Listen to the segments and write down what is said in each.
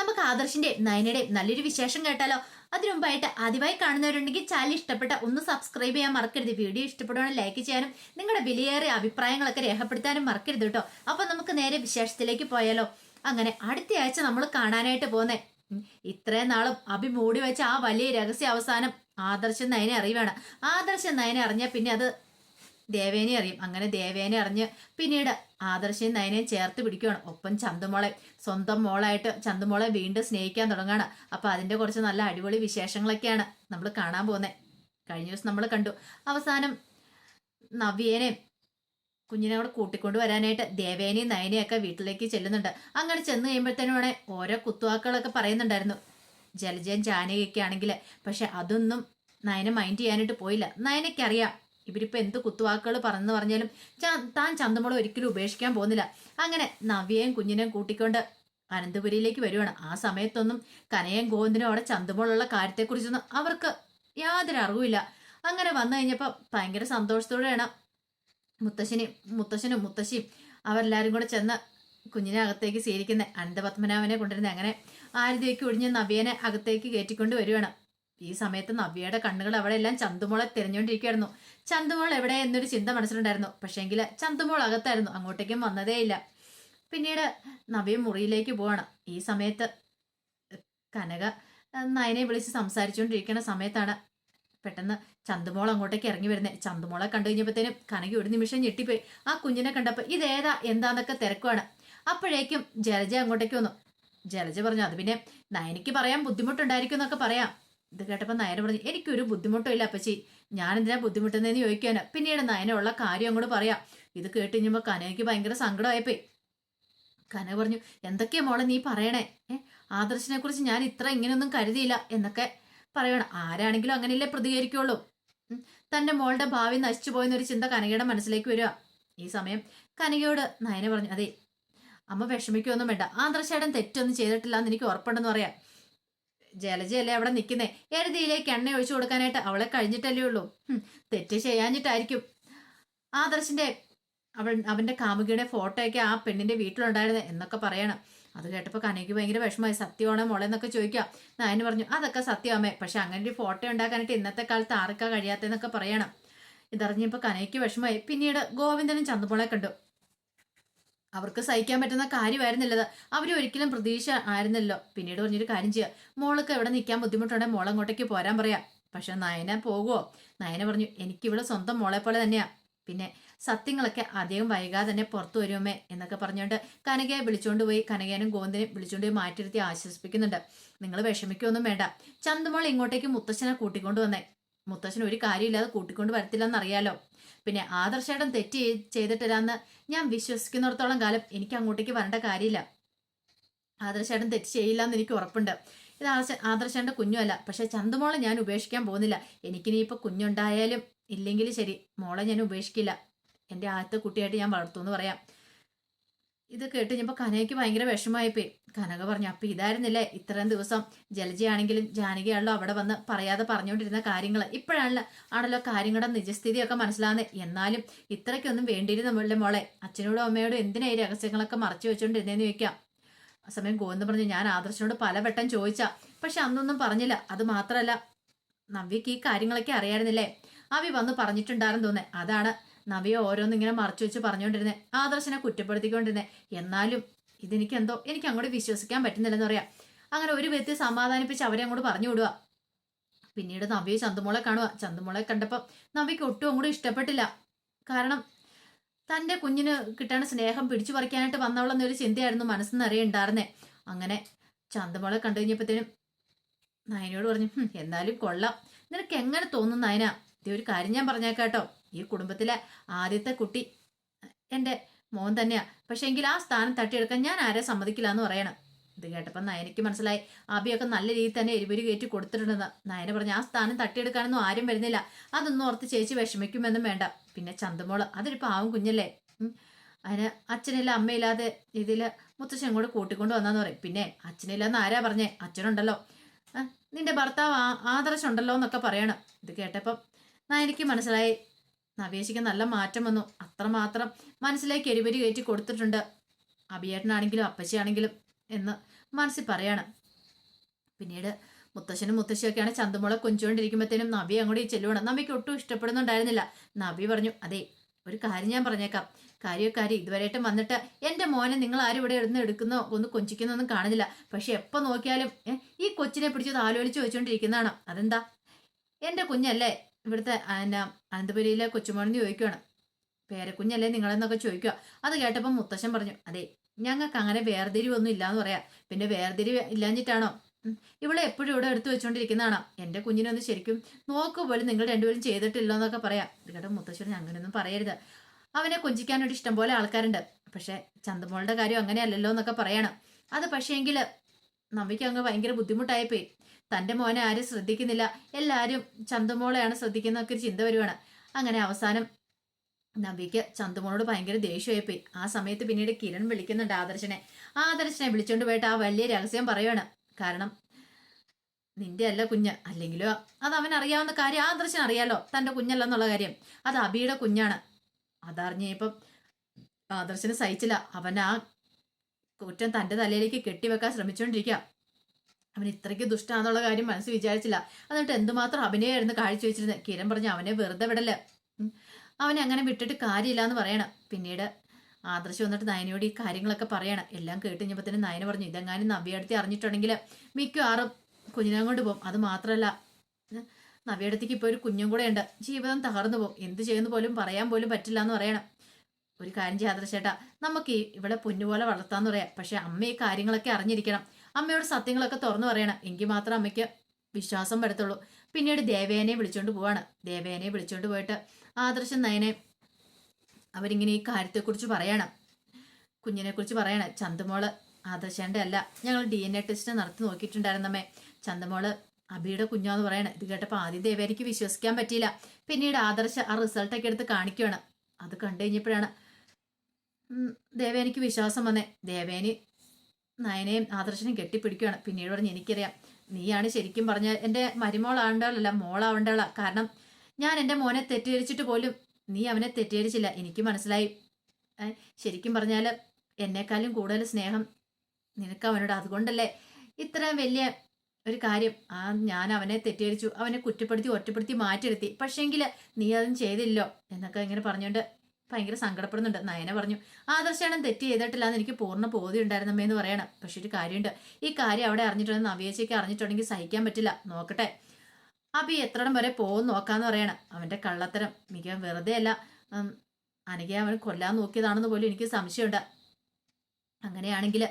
നമുക്ക് ആദർശിന്റെ നയനയുടെ നല്ലൊരു വിശേഷം കേട്ടാലോ? അതിനു മുമ്പായിട്ട് ആദ്യമായി കാണുന്നവരുണ്ടെങ്കിൽ ചാനൽ ഇഷ്ടപ്പെട്ട ഒന്ന് സബ്സ്ക്രൈബ് ചെയ്യാൻ മറക്കരുത്. വീഡിയോ ഇഷ്ടപ്പെടുവാണ് ലൈക്ക് ചെയ്യാനും നിങ്ങളുടെ വിലയേറിയ അഭിപ്രായങ്ങളൊക്കെ രേഖപ്പെടുത്താനും മറക്കരുത് കേട്ടോ. അപ്പൊ നമുക്ക് നേരെ വിശേഷത്തിലേക്ക് പോയാലോ? അങ്ങനെ അടുത്ത ആഴ്ച നമ്മൾ കാണാനായിട്ട് പോന്നേ ഇത്രയും നാളും അഭി മൂടി വെച്ച ആ വലിയ രഹസ്യ അവസാനം ആദർശം നയനെ അറിയുവാണ്. ആദർശം നയനെ അറിഞ്ഞാൽ പിന്നെ അത് ദേവേനെ അറിയും. അങ്ങനെ ദേവേനെ അറിഞ്ഞ് പിന്നീട് ആദർശയും നയനയും ചേർത്ത് പിടിക്കുകയാണ്. ഒപ്പം ചന്തുമോളെ സ്വന്തം മോളായിട്ട് ചന്തുമോളെ വീണ്ടും സ്നേഹിക്കാൻ തുടങ്ങുകയാണ് അപ്പൊ അതിന്റെ കുറച്ച് നല്ല അടിപൊളി വിശേഷങ്ങളൊക്കെയാണ് നമ്മൾ കാണാൻ പോകുന്നത് കഴിഞ്ഞ ദിവസം നമ്മൾ കണ്ടു. അവസാനം നവ്യേനെയും കുഞ്ഞിനെ കൂടെ കൂട്ടിക്കൊണ്ട് വരാനായിട്ട് ദേവേനെയും നയനെയും ഒക്കെ വീട്ടിലേക്ക് ചെല്ലുന്നുണ്ട്. അങ്ങനെ ചെന്ന് കഴിയുമ്പോഴത്തേനുമാണ് ഓരോ കുത്തുവാക്കുകളൊക്കെ പറയുന്നുണ്ടായിരുന്നു. ജലജയൻ ജാനകിയൊക്കെ ആണെങ്കിൽ പക്ഷെ അതൊന്നും നയനെ മൈൻഡ് ചെയ്യാനായിട്ട് പോയില്ല. നയനയ്ക്കറിയാം. ഇവരിപ്പോ എന്ത് കുത്തുവാക്കുകൾ പറഞ്ഞു പറഞ്ഞാലും താൻ ചന്തമുള ഒരിക്കലും ഉപേക്ഷിക്കാൻ പോകുന്നില്ല. അങ്ങനെ നവ്യയും കുഞ്ഞിനെയും കൂട്ടിക്കൊണ്ട് അനന്തപുരിയിലേക്ക് വരുവാണ്. ആ സമയത്തൊന്നും കനയും ഗോവിന്ദനും അവിടെ ചന്തമോളുള്ള കാര്യത്തെക്കുറിച്ചൊന്നും അവർക്ക് യാതൊരു അറിവില്ല അങ്ങനെ വന്നു കഴിഞ്ഞപ്പോൾ ഭയങ്കര സന്തോഷത്തോടെയാണ് മുത്തശ്ശനെയും മുത്തശ്ശനും മുത്തശ്ശിയും അവരെല്ലാവരും കൂടെ ചെന്ന് കുഞ്ഞിനെ അകത്തേക്ക് സ്വീകരിക്കുന്നത് അനന്തപത്മനാഭനെ കൊണ്ടുവരുന്നത് അങ്ങനെ ആരുതേക്ക് ഒഴിഞ്ഞ് നവ്യനെ അകത്തേക്ക് കയറ്റിക്കൊണ്ട് വരുവാണ്. ഈ സമയത്ത് നവ്യയുടെ കണ്ണുകൾ അവിടെ എല്ലാം ചന്തുമോളെ തിരഞ്ഞുകൊണ്ടിരിക്കുകയായിരുന്നു ചന്തുമോൾ എവിടെ എന്നൊരു ചിന്ത മനസ്സിലുണ്ടായിരുന്നു. പക്ഷേങ്കിൽ ചന്തുമോൾ അകത്തായിരുന്നു. അങ്ങോട്ടേക്കും വന്നതേയില്ല പിന്നീട് നവ്യ മുറിയിലേക്ക് പോവാണ്. ഈ സമയത്ത് കനക നയനെ വിളിച്ച് സംസാരിച്ചുകൊണ്ടിരിക്കുന്ന സമയത്താണ് പെട്ടെന്ന് ചന്തുമോൾ അങ്ങോട്ടേക്ക് ഇറങ്ങി വരുന്നത് ചന്തുമോളെ കണ്ടു കഴിഞ്ഞപ്പോഴത്തേനും കനക ഒരു നിമിഷം ഞെട്ടിപ്പോയി. ആ കുഞ്ഞിനെ കണ്ടപ്പോൾ ഇതേതാ എന്താന്നൊക്കെ തിരക്കുവാണ്. അപ്പോഴേക്കും ജലജ അങ്ങോട്ടേക്ക് വന്നു. ജലജ പറഞ്ഞു അത് പിന്നെ നയനിക്ക് പറയാൻ ബുദ്ധിമുട്ടുണ്ടായിരിക്കും എന്നൊക്കെ പറയാം. ഇത് കേട്ടപ്പോൾ നയന പറഞ്ഞു എനിക്കൊരു ബുദ്ധിമുട്ടും ഇല്ല അപ്പച്ചി. ഞാൻ എന്തിനാ ബുദ്ധിമുട്ടുന്നതെന്ന് ചോദിക്കാന് പിന്നീട് നയനുള്ള കാര്യം അങ്ങോട്ട് പറയാം. ഇത് കേട്ട് കഴിഞ്ഞപ്പോൾ കനയ്ക്ക് ഭയങ്കര സങ്കടമായപ്പോയി കന പറഞ്ഞു എന്തൊക്കെയാ മോളെ നീ പറയണേ? ഏ ആദർശിനെ കുറിച്ച് ഞാൻ ഇത്ര ഇങ്ങനെയൊന്നും കരുതിയില്ല എന്നൊക്കെ പറയണം. ആരാണെങ്കിലും അങ്ങനെയല്ലേ പ്രതികരിക്കുള്ളൂ. തന്റെ മോളുടെ ഭാവി നശിച്ചു പോയെന്നൊരു ചിന്ത കനകയുടെ മനസ്സിലേക്ക് വരിക. ഈ സമയം കനകയോട് നയന പറഞ്ഞു അതെ അമ്മ വിഷമിക്കൊന്നും വേണ്ട. ആദർശേടൻ തെറ്റൊന്നും ചെയ്തിട്ടില്ല എന്ന് എനിക്ക് ഉറപ്പുണ്ടെന്ന് പറയാം. ജലജയല്ലേ അവിടെ നിൽക്കുന്നേ? എഴുതിയിലേക്ക് എണ്ണ ഒഴിച്ചു കൊടുക്കാനായിട്ട് അവളെ കഴിഞ്ഞിട്ടല്ലേ ഉള്ളൂ. തെറ്റ് ചെയ്യാഞ്ഞിട്ടായിരിക്കും. ആദർശിന്റെ അവൾ അവന്റെ കാമുകിയുടെ ഫോട്ടോയൊക്കെ ആ പെണ്ണിന്റെ വീട്ടിലുണ്ടായിരുന്നു എന്നൊക്കെ പറയണം. അത് കേട്ടപ്പോൾ കനയ്ക്ക് ഭയങ്കര വിഷമമായി. സത്യമാണോ മോളെ? എന്നൊക്കെ ചോദിക്കാം നായന് പറഞ്ഞു അതൊക്കെ സത്യമാമേ പക്ഷെ അങ്ങനെ ഒരു ഫോട്ടോ ഉണ്ടാക്കാനായിട്ട് ഇന്നത്തെ കാലത്ത് ആർക്കാ കഴിയാത്തെന്നൊക്കെ പറയണം. ഇതറിഞ്ഞപ്പോൾ കനയ്ക്ക് വിഷമമായി. പിന്നീട് ഗോവിന്ദനും ചന്ദ്രമോളെ കണ്ടു. അവർക്ക് സഹിക്കാൻ പറ്റുന്ന കാര്യമായിരുന്നില്ലത്. അവർ ഒരിക്കലും പ്രതീക്ഷ ആയിരുന്നല്ലോ. പിന്നീട് പറഞ്ഞൊരു കാര്യം ചെയ്യുക മോൾക്ക് എവിടെ നിൽക്കാൻ ബുദ്ധിമുട്ടുണ്ടെങ്കിൽ മോൾ അങ്ങോട്ടേക്ക് പോരാൻ പറയാം. പക്ഷെ നയന പോകുമോ നയന പറഞ്ഞു എനിക്കിവിടെ സ്വന്തം മോളെ പോലെ തന്നെയാ. പിന്നെ സത്യങ്ങളൊക്കെ അധികം വൈകാതെ തന്നെ പുറത്തു വരുമേ എന്നൊക്കെ പറഞ്ഞുകൊണ്ട് കനകയെ വിളിച്ചുകൊണ്ട് പോയി. കനകേനും ഗോവിന്ദനെയും വിളിച്ചുകൊണ്ട് പോയി മാറ്റിരുത്തി ആശ്വസിപ്പിക്കുന്നുണ്ട്. നിങ്ങൾ വിഷമിക്കൊന്നും വേണ്ട. ചന്തുമോൾ ഇങ്ങോട്ടേക്ക് മുത്തശ്ശനെ കൂട്ടിക്കൊണ്ടു വന്നേ. മുത്തശ്ശൻ ഒരു കാര്യമില്ലാതെ കൂട്ടിക്കൊണ്ട് വരത്തില്ലെന്നറിയാലോ. പിന്നെ ആദർശേട്ടൻ തെറ്റ് ചെയ്- ചെയ്തിട്ടില്ലാന്ന് ഞാൻ വിശ്വസിക്കുന്നിടത്തോളം കാലം എനിക്ക് അങ്ങോട്ടേക്ക് വരേണ്ട കാര്യമില്ല. ആദർശേട്ടൻ തെറ്റ് ചെയ്യില്ല എന്ന് എനിക്ക് ഉറപ്പുണ്ട്. ഇത് ആദർശ ആദർശേട്ടന്റെ കുഞ്ഞുമല്ല. പക്ഷെ ചന്തുമോളെ ഞാൻ ഉപേക്ഷിക്കാൻ പോകുന്നില്ല. എനിക്കിനിയിപ്പോൾ കുഞ്ഞുണ്ടായാലും ഇല്ലെങ്കിലും ശരി മോളെ ഞാൻ ഉപേക്ഷിക്കില്ല. എന്റെ ആദ്യത്തെ കുട്ടിയായിട്ട് ഞാൻ വളർത്തു എന്ന് പറയാം. ഇത് കേട്ട് കഴിഞ്ഞപ്പോൾ കനയ്ക്ക് ഭയങ്കര വിഷമമായിപ്പോയി. കനക പറഞ്ഞു അപ്പം ഇതായിരുന്നില്ലേ? ഇത്രയും ദിവസം ജലജയാണെങ്കിലും ജാനകിയാണല്ലോ അവിടെ വന്ന് പറയാതെ പറഞ്ഞുകൊണ്ടിരുന്ന കാര്യങ്ങൾ ഇപ്പോഴാണല്ലോ ആണല്ലോ കാര്യങ്ങളുടെ നിജസ്ഥിതിയൊക്കെ മനസ്സിലാകുന്നത് എന്നാലും ഇത്രയ്ക്കൊന്നും നമ്മളുടെ മോളെ. അച്ഛനോടും അമ്മയോടും എന്തിനാ ഈ രഹസ്യങ്ങളൊക്കെ മറച്ചു വെച്ചുകൊണ്ടിരുന്നേന്ന് ചോദിക്കാം. ആ സമയം ഗോവിന്ദ് പറഞ്ഞു ഞാൻ ആദർശനോട് പലവട്ടം ചോദിച്ചാ. പക്ഷെ അന്നൊന്നും പറഞ്ഞില്ല. അത് മാത്രമല്ല നവ്യക്ക് ഈ കാര്യങ്ങളൊക്കെ അറിയായിരുന്നില്ലേ? അവി വന്ന് പറഞ്ഞിട്ടുണ്ടായിരുന്നു തോന്നേ. അതാണ് നവ്യ ഓരോന്നിങ്ങനെ മറച്ചു വെച്ച് പറഞ്ഞുകൊണ്ടിരുന്നെ ആദർശനെ കുറ്റപ്പെടുത്തിക്കൊണ്ടിരുന്നെ. എന്നാലും ഇതെനിക്ക് എന്തോ എനിക്ക് അങ്ങോട്ട് വിശ്വസിക്കാൻ പറ്റുന്നില്ലെന്ന് പറയാം. അങ്ങനെ ഒരു വ്യക്തി സമാധാനിപ്പിച്ച് അവരെ അങ്ങോട്ട് പറഞ്ഞു വിടുക. പിന്നീട് നവ്യ ചന്തുമോളെ കാണുക. ചന്തുമോളെ കണ്ടപ്പോൾ നവ്യക്ക് ഒട്ടും അങ്ങോട്ട് ഇഷ്ടപ്പെട്ടില്ല. കാരണം തന്റെ കുഞ്ഞിന് കിട്ടേണ്ട സ്നേഹം പിടിച്ചു പറിക്കാനായിട്ട് വന്നവളെന്നൊരു ചിന്തയായിരുന്നു മനസ്സിൽ ഉണ്ടായിരുന്നേ അങ്ങനെ ചന്തമോളെ കണ്ടു കഴിഞ്ഞപ്പോഴത്തേനും നയനോട് പറഞ്ഞു "ഹും, എന്നാലും കൊള്ളാം. നിനക്ക് എങ്ങനെ തോന്നുന്നു നയന? ഇത് ഒരു കാര്യം ഞാൻ പറഞ്ഞേക്കാട്ടോ ഈ കുടുംബത്തിലെ ആദ്യത്തെ കുട്ടി എന്റെ മോൻ തന്നെയാ. പക്ഷെ എങ്കിൽ ആ സ്ഥാനം തട്ടിയെടുക്കാൻ ഞാൻ ആരെ സമ്മതിക്കില്ല എന്ന് പറയണം. ഇത് കേട്ടപ്പോൾ നയനയ്ക്ക് മനസ്സിലായി. ആബിയൊക്കെ നല്ല രീതിയിൽ തന്നെ എരിപൊരി കയറ്റി കൊടുത്തിട്ടുണ്ടെന്ന് നയന പറഞ്ഞു. ആ സ്ഥാനം തട്ടിയെടുക്കാനൊന്നും ആരും വരുന്നില്ല. അതൊന്നും ഓർത്ത് ചേച്ചി വിഷമിക്കുമെന്നും വേണ്ട. പിന്നെ ചന്തമോൾ അതൊരു പാവം കുഞ്ഞല്ലേ. അതിന് അച്ഛനില്ല അമ്മയില്ലാതെ ഇതിൽ മുത്തശ്ശൻ കൂടെ കൂട്ടിക്കൊണ്ട് വന്നാന്ന് പറയും. പിന്നെ അച്ഛനില്ലെന്ന് ആരാ പറഞ്ഞേ? അച്ഛനുണ്ടല്ലോ. നിന്റെ ഭർത്താവ് ആ- ആദർശം ഉണ്ടല്ലോ എന്നൊക്കെ പറയണം. ഇത് കേട്ടപ്പം നയനിക്ക് മനസ്സിലായി. നവേശിക്ക് നല്ല മാറ്റം വന്നു. അത്രമാത്രം മനസ്സിലേക്ക് എരിപരി കയറ്റി കൊടുത്തിട്ടുണ്ട്. അഭിയേട്ടനാണെങ്കിലും അപ്പച്ചയാണെങ്കിലും എന്ന് മനസ്സിൽ പറയാണ്. പിന്നീട് മുത്തശ്ശനും മുത്തശ്ശിയൊക്കെയാണ് ചന്തുമുള കൊഞ്ചുകൊണ്ടിരിക്കുമ്പോഴത്തേനും നബി അങ്ങോട്ട് ചെല്ലുവാണ്. നബിക്ക് ഒട്ടും ഇഷ്ടപ്പെടുന്നുണ്ടായിരുന്നില്ല. നബി പറഞ്ഞു അതെ ഒരു കാര്യം ഞാൻ പറഞ്ഞേക്കാം. കാര്യോ കാര്യം ഇതുവരെയായിട്ടും വന്നിട്ട് എന്റെ മോനെ നിങ്ങൾ ആരും ഇവിടെ ഇടുന്ന് എടുക്കുന്നോ ഒന്ന് കൊഞ്ചിക്കുന്നൊന്നും കാണുന്നില്ല. പക്ഷെ എപ്പോൾ നോക്കിയാലും ഈ കൊച്ചിനെ പിടിച്ചത് ആലോചിച്ച് വെച്ചുകൊണ്ടിരിക്കുന്നതാണ് അതെന്താ? എന്റെ കുഞ്ഞല്ലേ? ഇവിടുത്തെ എന്നാ അനന്തപുരിയിലെ കൊച്ചുമോനെന്ന് ചോദിക്കുകയാണ് പേരക്കുഞ്ഞല്ലേ നിങ്ങളെന്നൊക്കെ ചോദിക്കുക അത് കേട്ടപ്പോൾ മുത്തശ്ശൻ പറഞ്ഞു അതെ ഞങ്ങൾക്ക് അങ്ങനെ വേർതിരിവൊന്നും ഇല്ലാന്ന് പറയാം. പിന്നെ വേർതിരിവ് ഇല്ലാഞ്ഞിട്ടാണോ? ഇവിടെ എപ്പോഴും ഇവിടെ എടുത്തു വെച്ചുകൊണ്ടിരിക്കുന്നതാണോ എന്റെ കുഞ്ഞിനൊന്ന് ശരിക്കും നോക്കു പോലും നിങ്ങൾ രണ്ടുപേരും ചെയ്തിട്ടില്ലോ എന്നൊക്കെ പറയാം കേട്ടോ മുത്തശ്ശൻ അങ്ങനെയൊന്നും പറയരുത്. അവനെ കൊഞ്ചിക്കാനൊരു ഇഷ്ടം പോലെ ആൾക്കാരുണ്ട്. പക്ഷെ ചന്തമോളുടെ കാര്യം അങ്ങനെയല്ലല്ലോ എന്നൊക്കെ പറയണം. അത് പക്ഷേങ്കിൽ നമ്പിക്ക് അങ്ങ് ഭയങ്കര ബുദ്ധിമുട്ടായിപ്പോയി. തന്റെ മോനെ ആരും ശ്രദ്ധിക്കുന്നില്ല. എല്ലാവരും ചന്തുമോളെയാണ് ശ്രദ്ധിക്കുന്നതൊക്കെ ഒരു ചിന്ത വരുവാണ്. അങ്ങനെ അവസാനം നബിക്ക് ചന്തുമോളോട് ഭയങ്കര ദേഷ്യമായിപ്പോയി. ആ സമയത്ത് പിന്നീട് കിരൺ വിളിക്കുന്നുണ്ട് ആദർശനെ. ആദർശനെ വിളിച്ചോണ്ട് പോയിട്ട് ആ വലിയ രഹസ്യം പറയുവാണ്. കാരണം നിന്റെ അല്ല കുഞ്ഞ്. അല്ലെങ്കിലോ അത് അവൻ അറിയാവുന്ന കാര്യം ആദർശൻ അറിയാലോ. തന്റെ കുഞ്ഞല്ലെന്നുള്ള കാര്യം. അത് അബിയുടെ കുഞ്ഞാണ്. അതറിഞ്ഞപ്പം ആദർശന് സഹിച്ചില്ല. അവൻ ആ കുറ്റം തന്റെ തലയിലേക്ക് കെട്ടിവെക്കാൻ ശ്രമിച്ചുകൊണ്ടിരിക്കുക അവൻ ഇത്രയ്ക്ക് ദുഷ്ടാന്നുള്ള കാര്യം മനസ്സ് വിചാരിച്ചില്ല. എന്നിട്ട് എന്തുമാത്രം അഭിനയമായിരുന്നു കാഴ്ച വെച്ചിരുന്നത് കിരൺ പറഞ്ഞു അവനെ വെറുതെ വിടൽ അവനെ അങ്ങനെ വിട്ടിട്ട് കാര്യമില്ല എന്ന് പറയണം. പിന്നീട് ആദർശം വന്നിട്ട് നയനയോട് ഈ കാര്യങ്ങളൊക്കെ പറയണം. എല്ലാം കേട്ട് കഴിഞ്ഞപ്പോൾ നയന പറഞ്ഞു ഇതെങ്ങാനും നവ്യടുത്തി അറിഞ്ഞിട്ടുണ്ടെങ്കിൽ മിക്കവാറും കുഞ്ഞിനെ കൊണ്ട് പോകും അത് മാത്രമല്ല നവ്യടുത്തേക്ക് ഇപ്പോൾ ഒരു കുഞ്ഞും കൂടെ ഉണ്ട്. ജീവിതം തകർന്നു പോകും എന്ത് ചെയ്യുന്ന പോലും പറയാൻ പോലും പറ്റില്ല എന്ന് പറയണം. ഒരു കാര്യം ചെയ്യാതെ ചേട്ടാ. നമുക്ക് ഇവിടെ പൊന്നുപോലെ വളർത്താന്ന് പറയാം. പക്ഷെ അമ്മ ഈ കാര്യങ്ങളൊക്കെ അറിഞ്ഞിരിക്കണം. അമ്മയോട് സത്യങ്ങളൊക്കെ തുറന്നു പറയണം. എങ്കിൽ മാത്രം അമ്മയ്ക്ക് വിശ്വാസം വരത്തുള്ളൂ. പിന്നീട് ദേവേനെ വിളിച്ചോണ്ട് പോവാണ്. ദേവേനെ വിളിച്ചോണ്ട് പോയിട്ട് ആദർശം നയനെ അവരിങ്ങനെ ഈ കാര്യത്തെക്കുറിച്ച് പറയണം. കുഞ്ഞിനെ കുറിച്ച് പറയണം. ചന്തമോൾ ആദർശന്റെ അല്ല. ഞങ്ങൾ ഡി എൻ എ ടെസ്റ്റ് നടത്തി നോക്കിയിട്ടുണ്ടായിരുന്നമ്മേ ചന്തമോൾ അബിയുടെ കുഞ്ഞാന്ന് പറയണം. ഇത് കേട്ടപ്പോൾ ആദ്യം ദേവേനിക്ക് വിശ്വസിക്കാൻ പറ്റിയില്ല. പിന്നീട് ആദർശ ആ റിസൾട്ടൊക്കെ എടുത്ത് കാണിക്കുകയാണ് അത് കണ്ടു കഴിഞ്ഞപ്പോഴാണ് ദേവേനിക്ക് വിശ്വാസം വന്നേ. ദേവേനി നയനെയും ആദർശനെയും കെട്ടിപ്പിടിക്കുകയാണ് പിന്നീട് പറഞ്ഞ് എനിക്കറിയാം. നീയാണ് ശരിക്കും പറഞ്ഞ എന്റെ മരുമോളാവേണ്ടവളല്ല മോളാവേണ്ടവളാ കാരണം ഞാൻ എന്റെ മോനെ തെറ്റിദ്ധരിച്ചിട്ട് പോലും നീ അവനെ തെറ്റിദ്ധരിച്ചില്ല. എനിക്ക് മനസ്സിലായി. ശരിക്കും പറഞ്ഞാൽ എന്നെക്കാളും കൂടുതൽ സ്നേഹം നിനക്ക് അവനോട്. അതുകൊണ്ടല്ലേ ഇത്രയും വലിയ ഒരു കാര്യം. ആ ഞാൻ അവനെ തെറ്റിദ്ധരിച്ചു അവനെ കുറ്റപ്പെടുത്തി ഒറ്റപ്പെടുത്തി മാറ്റിയെടുത്തി പക്ഷേങ്കിൽ നീ അതും ചെയ്തില്ലോ എന്നൊക്കെ ഇങ്ങനെ പറഞ്ഞുകൊണ്ട് ഭയങ്കര സങ്കടപ്പെടുന്നുണ്ട്. നയന പറഞ്ഞു ആദർശാണ് തെറ്റ് ചെയ്തിട്ടില്ല എന്ന് എനിക്ക് പൂർണ ബോധ്യം ഉണ്ടായിരുന്നമ്മേ എന്ന് പറയണം. പക്ഷെ ഒരു കാര്യമുണ്ട്. ഈ കാര്യം അവിടെ അറിഞ്ഞിട്ടുണ്ടെങ്കിൽ നവ്യേച്ചയ്ക്ക് അറിഞ്ഞിട്ടുണ്ടെങ്കിൽ സഹിക്കാൻ പറ്റില്ല. നോക്കട്ടെ. അബി എത്രടം വരെ പോകും നോക്കാന്ന് പറയണം. അവന്റെ കള്ളത്തരം മിക വെറുതെ അല്ല. അനകെ അവൻ കൊല്ലാൻ നോക്കിയതാണെന്ന് പോലും എനിക്ക് സംശയമുണ്ട്. അങ്ങനെയാണെങ്കിൽ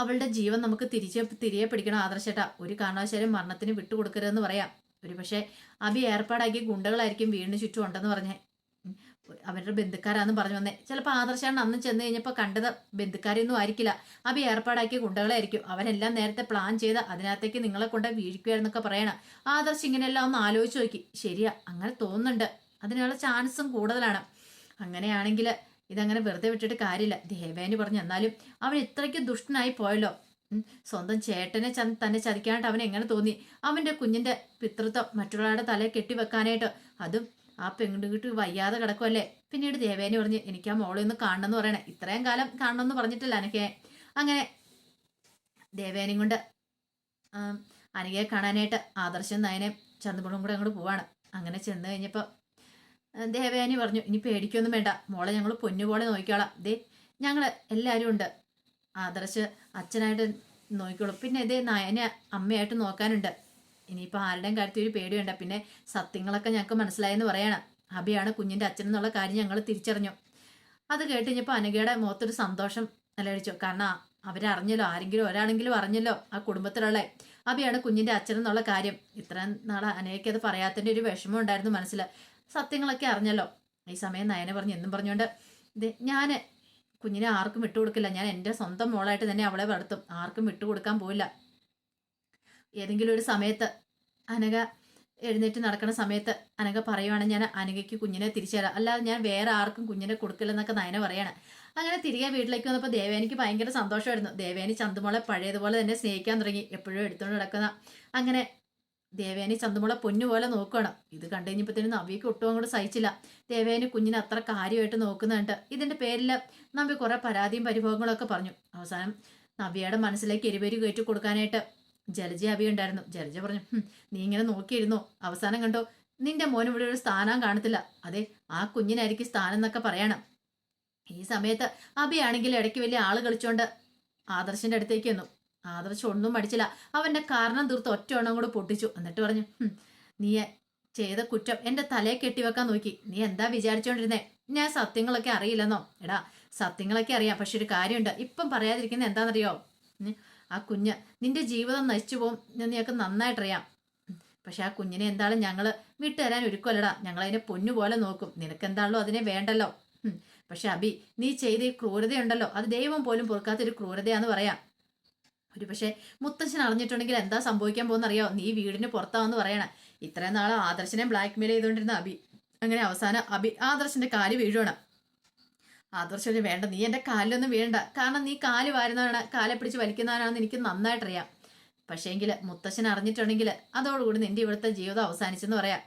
അവളുടെ ജീവൻ നമുക്ക് തിരിച്ച് തിരികെ പിടിക്കണം ആദർശേട്ടാ. ഒരു കാരണവശാലും മരണത്തിന് വിട്ടുകൊടുക്കരുതെന്ന് പറയാം. ഒരു പക്ഷേ അബി ഏർപ്പാടാക്കിയ ഗുണ്ടകളായിരിക്കും വീടിന് ചുറ്റും ഉണ്ടെന്ന് പറഞ്ഞേ. അവരുടെ ബന്ധുക്കാരാന്ന് പറഞ്ഞു വന്നേ. ചിലപ്പോൾ ആദർശാണ് അന്ന് ചെന്ന് കഴിഞ്ഞപ്പോൾ കണ്ടത് ബന്ധുക്കാരെയൊന്നും ആയിരിക്കില്ല. അബി ഏർപ്പാടാക്കിയ കുണ്ടകളായിരിക്കും അവരെല്ലാം നേരത്തെ പ്ലാൻ ചെയ്ത് അതിനകത്തേക്ക് നിങ്ങളെ കൊണ്ട് വീഴിക്കുകയായിരുന്നൊക്കെ പറയണം. ആദർശ് ഇങ്ങനെയെല്ലാം ഒന്ന് ആലോചിച്ച് നോക്കി. ശരിയാ അങ്ങനെ തോന്നുന്നുണ്ട്. അതിനുള്ള ചാൻസും കൂടുതലാണ്. അങ്ങനെയാണെങ്കിൽ ഇതങ്ങനെ വെറുതെ വിട്ടിട്ട് കാര്യമില്ല. ദേവേനി പറഞ്ഞു എന്നാലും അവൻ ഇത്രയ്ക്ക് ദുഷ്ടനായി പോയല്ലോ. സ്വന്തം ചേട്ടനെ തന്നെ ചതിക്കാനായിട്ട് അവൻ എങ്ങനെ തോന്നി? അവന്റെ കുഞ്ഞിന്റെ പിതൃത്വം മറ്റുള്ളവരുടെ തലയിൽ കെട്ടിവെക്കാനായിട്ട്. അതും ആ പെൺകുട്ടി വയ്യാതെ കിടക്കുമല്ലേ പിന്നീട് ദേവേനെ പറഞ്ഞ് എനിക്ക് ആ മോളെ ഒന്ന് കാണണമെന്ന് പറയണേ. ഇത്രയും കാലം കാണണമെന്ന് പറഞ്ഞിട്ടില്ല അനക്കെ. അങ്ങനെ ദേവേനയും കൊണ്ട് അനകയെ കാണാനായിട്ട് ആദർശം നയനെ ചന്ദ്രപുളം കൂടെ അങ്ങോട്ട് പോവാണ്. അങ്ങനെ ചെന്ന് കഴിഞ്ഞപ്പോൾ ദേവേനി പറഞ്ഞു ഇനി പേടിക്കൊന്നും വേണ്ട. മോളെ ഞങ്ങൾ പൊന്നുപോലെ നോക്കിക്കോളാം. ദേ ഞങ്ങൾ എല്ലാവരും ഉണ്ട്. ആദർശ് അച്ഛനായിട്ട് നോക്കിക്കോളും. പിന്നെ ഇതേ നയനെ അമ്മയായിട്ട് നോക്കാനുണ്ട്. ഇനിയിപ്പോൾ ആരുടെയും കാര്യത്തിൽ ഒരു പേടിയുണ്ട് പിന്നെ സത്യങ്ങളൊക്കെ ഞങ്ങൾക്ക് മനസ്സിലായെന്ന് പറയണം. അബിയാണ് കുഞ്ഞിന്റെ അച്ഛൻ എന്നുള്ള കാര്യം ഞങ്ങൾ തിരിച്ചറിഞ്ഞു. അത് കേട്ട് കഴിഞ്ഞപ്പോൾ അനഘയുടെ മുഖത്തൊരു സന്തോഷം നിലവിളിച്ചു കാരണം അവരറിഞ്ഞല്ലോ ആരെങ്കിലും ഒരാണെങ്കിലും അറിഞ്ഞല്ലോ ആ കുടുംബത്തിലുള്ള അബിയാണ് കുഞ്ഞിന്റെ അച്ഛൻ എന്നുള്ള കാര്യം. ഇത്രയും നാളെ അനഘയ്ക്ക് അത് പറയാത്തതിന്റെ ഒരു വിഷമം ഉണ്ടായിരുന്നു മനസ്സിൽ. സത്യങ്ങളൊക്കെ അറിഞ്ഞല്ലോ. ഈ സമയം നയന പറഞ്ഞു എന്നും പറഞ്ഞുകൊണ്ട് ഇത് ഞാൻ കുഞ്ഞിനെ ആർക്കും വിട്ടുകൊടുക്കില്ല. ഞാൻ എന്റെ സ്വന്തം മോളായിട്ട് തന്നെ അവളെ വളർത്തും. ആർക്കും വിട്ടുകൊടുക്കാൻ പോയില്ല ഏതെങ്കിലും ഒരു സമയത്ത് അനഘ എഴുന്നേറ്റ് നടക്കുന്ന സമയത്ത് അനഘ പറയുവാണെങ്കിൽ ഞാൻ അനഘയ്ക്ക് കുഞ്ഞിനെ തിരിച്ചു തരാം അല്ലാതെ ഞാൻ വേറെ ആർക്കും കുഞ്ഞിനെ കൊടുക്കില്ലെന്നൊക്കെ നയന പറയാണ്. അങ്ങനെ തിരികെ വീട്ടിലേക്ക് വന്നപ്പോൾ ദേവേനിക്ക് ഭയങ്കര സന്തോഷമായിരുന്നു. ദേവേനി ചന്തുമോളെ പഴയതുപോലെ തന്നെ സ്നേഹിക്കാൻ തുടങ്ങി. എപ്പോഴും എടുത്തുകൊണ്ട് നടക്കുന്ന അങ്ങനെ ദേവേനി ചന്തുമോളെ പൊന്നുപോലെ നോക്കുകയാണ് ഇത് കണ്ടു കഴിഞ്ഞപ്പോഴത്തേനും നവിക്ക് ഒട്ടും അങ്ങോട്ട് സഹിച്ചില്ല. ദേവേനി കുഞ്ഞിനെ അത്ര കാര്യമായിട്ട് നോക്കുന്നുണ്ട്. ഇതിന്റെ പേരിൽ നമ്പി കുറേ പരാതിയും പരിഭവങ്ങളൊക്കെ പറഞ്ഞു. അവസാനം നവ്യയുടെ മനസ്സിലേക്ക് എരിപേരി കയറ്റി കൊടുക്കാനായിട്ട് ജലജ അഭി ഉണ്ടായിരുന്നു. ജലജ പറഞ്ഞു നീ ഇങ്ങനെ നോക്കിയിരുന്നു? അവസാനം കണ്ടോ? നിന്റെ മോൻ ഇവിടെ ഒരു സ്ഥാനം കാണത്തില്ല. അതെ ആ കുഞ്ഞിനായിരിക്കും സ്ഥാനം എന്നൊക്കെ പറയണം. ഈ സമയത്ത് അബിയാണെങ്കിൽ ഇടയ്ക്ക് വലിയ ആൾ കളിച്ചോണ്ട് ആദർശിന്റെ അടുത്തേക്ക് വന്നു ആദർശ് ഒന്നും പഠിച്ചില്ല അവന്റെ കാരണം തീർത്ത് ഒറ്റ എണ്ണം കൂടെ പൊട്ടിച്ചു. എന്നിട്ട് പറഞ്ഞു നീ ചെയ്ത കുറ്റം എന്റെ തലയെ കെട്ടിവെക്കാൻ നോക്കി. നീ എന്താ വിചാരിച്ചോണ്ടിരുന്നേ? ഞാൻ സത്യങ്ങളൊക്കെ അറിയില്ലെന്നോ? എടാ സത്യങ്ങളൊക്കെ അറിയാം. പക്ഷെ ഒരു കാര്യമുണ്ട്. ഇപ്പം പറയാതിരിക്കുന്നത് എന്താണെന്നറിയോ? ആ കുഞ്ഞ് നിന്റെ ജീവിതം നശിച്ചു പോകും നിനക്ക് നന്നായിട്ടറിയാം. പക്ഷെ ആ കുഞ്ഞിനെ എന്താളും ഞങ്ങൾ വിട്ടുതരാൻ ഒരുക്കുമല്ലടാ ഞങ്ങളതിനെ പൊന്നു പോലെ നോക്കും. നിനക്കെന്താണല്ലോ അതിനെ വേണ്ടല്ലോ? പക്ഷെ അബി നീ ചെയ്ത ഈ ക്രൂരതയുണ്ടല്ലോ. അത് ദൈവം പോലും പൊറുക്കാത്തൊരു ക്രൂരതയാന്ന് പറയാം. ഒരു പക്ഷേ മുത്തച്ഛൻ അറിഞ്ഞിട്ടുണ്ടെങ്കിൽ എന്താ സംഭവിക്കാൻ പോകുന്നറിയോ? നീ വീടിന് പുറത്താവെന്ന് പറയണേ. ഇത്രയും നാളെ ആദർശനെ ബ്ലാക്ക് മെയിൽ ചെയ്തുകൊണ്ടിരുന്ന അബി. അങ്ങനെ അവസാനം അബി ആദർശന്റെ കാൽ വീഴുവാണ്. ആദർശന് വേണ്ട നീ എന്റെ കാലിലൊന്നും വീഴണ്ട. കാരണം നീ കാൽ വാരുന്നവനാണ് കാലെ പിടിച്ച് വലിക്കുന്നവനാണെന്ന് എനിക്ക് നന്നായിട്ടറിയാം. പക്ഷേങ്കിൽ മുത്തശ്ശൻ അറിഞ്ഞിട്ടുണ്ടെങ്കിൽ അതോടുകൂടി നിന്റെ ഇവിടുത്തെ ജീവിതം അവസാനിച്ചെന്ന് പറയാം.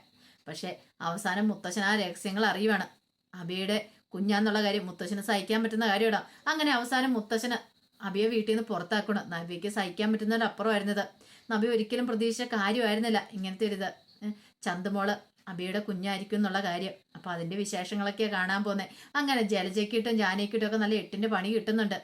പക്ഷേ അവസാനം മുത്തശ്ശൻ ആ രഹസ്യങ്ങൾ അറിയുവാണ്. അബിയുടെ കുഞ്ഞാന്നുള്ള കാര്യം മുത്തശ്ശന് സഹിക്കാൻ പറ്റുന്ന കാര്യമാണ്? അങ്ങനെ അവസാനം മുത്തശ്ശന് അബിയെ വീട്ടിൽ നിന്ന് പുറത്താക്കണം. നബിക്ക് സഹിക്കാൻ പറ്റുന്നതിന്റെ അപ്പുറമായിരുന്നത് നബി ഒരിക്കലും പ്രതീക്ഷിച്ച കാര്യമായിരുന്നില്ല ഇങ്ങനത്തെ ഒരു ഇത്. ചന്തുമോൾ അബിയുടെ കുഞ്ഞായിരിക്കും എന്നുള്ള കാര്യം. അപ്പൊ അതിന്റെ വിശേഷങ്ങളൊക്കെ കാണാൻ പോന്നെ. അങ്ങനെ ജലജയ്ക്കിട്ടും ജാനയ്ക്കിട്ടും ഒക്കെ നല്ല എട്ടിന്റെ പണി കിട്ടുന്നുണ്ട്.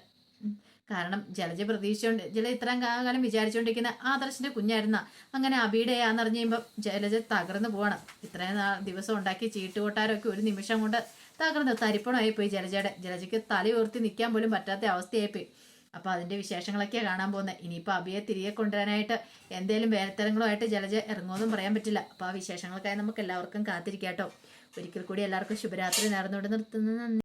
കാരണം ജലജ പ്രതീക്ഷിച്ചോണ്ട് ജല ഇത്രയും കാലം വിചാരിച്ചുകൊണ്ടിരിക്കുന്ന ആദർശന്റെ കുഞ്ഞായിരുന്ന. അങ്ങനെ അബിയുടെ ആന്നറിഞ്ഞ് കഴിയുമ്പോൾ ജലജ തകർന്നു പോകണം ഇത്രയും ദിവസം ഉണ്ടാക്കി ചീട്ടുകൊട്ടാരമൊക്കെ ഒരു നിമിഷം കൊണ്ട് തകർന്ന് തരിപ്പണമായി പോയി ജലജയുടെ. ജലജയ്ക്ക് തല ഉയർത്തി നിൽക്കാൻ പോലും പറ്റാത്ത അവസ്ഥയായി പോയി അപ്പൊ അതിന്റെ വിശേഷങ്ങളൊക്കെ കാണാൻ പോകുന്നത് ഇനിയിപ്പോൾ അബിയെ തിരികെ കൊണ്ടുവരാനായിട്ട് എന്തേലും വേലത്തരങ്ങളുമായിട്ട് ജലജ ഇറങ്ങുമെന്നും പറയാൻ പറ്റില്ല. അപ്പോൾ ആ വിശേഷങ്ങൾക്കായി നമുക്ക് എല്ലാവർക്കും കാത്തിരിക്കാട്ടോ. ഒരിക്കൽ കൂടി എല്ലാവർക്കും ശുഭരാത്രി നേർന്നുകൊണ്ട് നിർത്തുന്നു.